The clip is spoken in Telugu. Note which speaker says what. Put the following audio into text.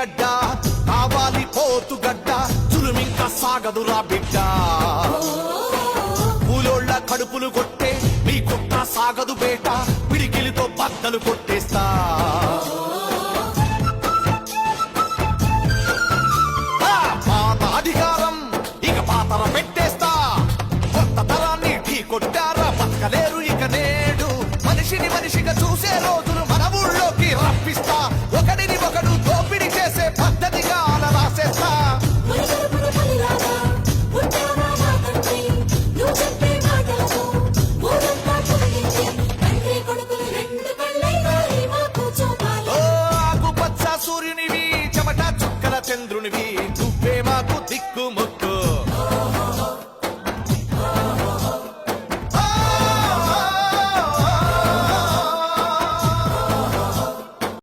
Speaker 1: గడ్డ కావాలి పోతు గడ్డ చులుమింక సాగదురా బిడ్డ. పూలోళ్ళ కడుపులు కొట్టే మీ కుక్క సాగదు బేట పిడికిలితో బద్దలు కొట్టేస్తా. పాత అధికారం ఇక పెట్టేస్తా. తరాన్ని ఇక మనిషిని మనిషి చంద్రునివి